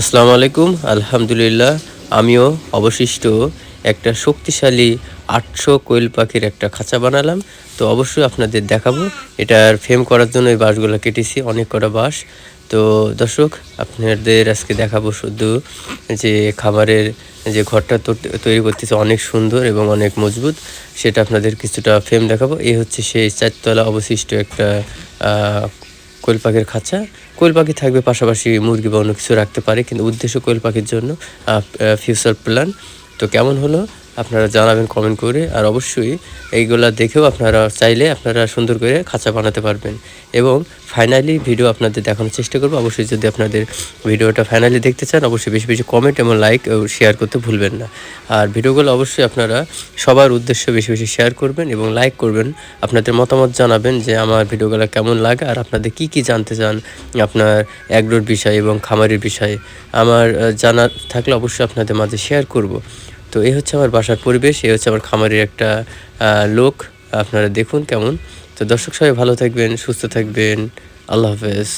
আসসালামু আলাইকুম, আলহামদুলিল্লাহ। আমিও অবশিষ্ট একটা শক্তিশালী আটশো কোয়েল পাখির একটা খাঁচা বানালাম। তো অবশ্যই আপনাদের দেখাবো। এটার ফ্রেম করার জন্য এই বাঁশগুলো কেটেছি, অনেক কটা বাঁশ। তো দর্শক, আপনাদের আজকে দেখাবো শুধু যে খাবারের যে ঘরটা তৈরি করতেছে অনেক সুন্দর এবং অনেক মজবুত, সেটা আপনাদের কিছুটা ফ্রেম দেখাবো। এই হচ্ছে সেই চারতলা অবশিষ্ট একটা কোয়েল পাখির খাঁচা। কোয়েল পাখি থাকবে পাশাপাশি মুরগি বা অন্য কিছু রাখতে পারে, কিন্তু উদ্দেশ্য কোয়েল পাখির জন্য ফিউচার প্ল্যান তো কেমন হলো? আপনারা জানাবেন কমেন্ট করে, আর অবশ্যই এইগুলা দেখেও আপনারা চাইলে আপনারা সুন্দর করে খাঁচা বানাতে পারবেন। এবং ফাইনালি ভিডিও আপনাদের দেখানোর চেষ্টা করব। অবশ্যই যদি আপনাদের ভিডিওটা ফাইনালি দেখতে চান, অবশ্যই বেশি বেশি কমেন্ট এবং লাইক শেয়ার করতে ভুলবেন না। আর ভিডিওগুলো অবশ্যই আপনারা সবার উদ্দেশ্যে বেশি বেশি শেয়ার করবেন এবং লাইক করবেন। আপনাদের মতামত জানাবেন যে আমার ভিডিওগুলো কেমন লাগে, আর আপনাদের কি কি জানতে চান আপনার অ্যাগ্রোর বিষয় এবং খামারের বিষয়ে। আমার জানা থাকলে অবশ্যই আপনাদের মাঝে শেয়ার করব। তো এই হচ্ছে আমার বাসার পরিবেশ এই হচ্ছে আমার খামারের একটা লোক। আপনারা দেখুন কেমন। তো দর্শক সবাই ভালো থাকবেন, সুস্থ থাকবেন। আল্লাহ হাফেজ।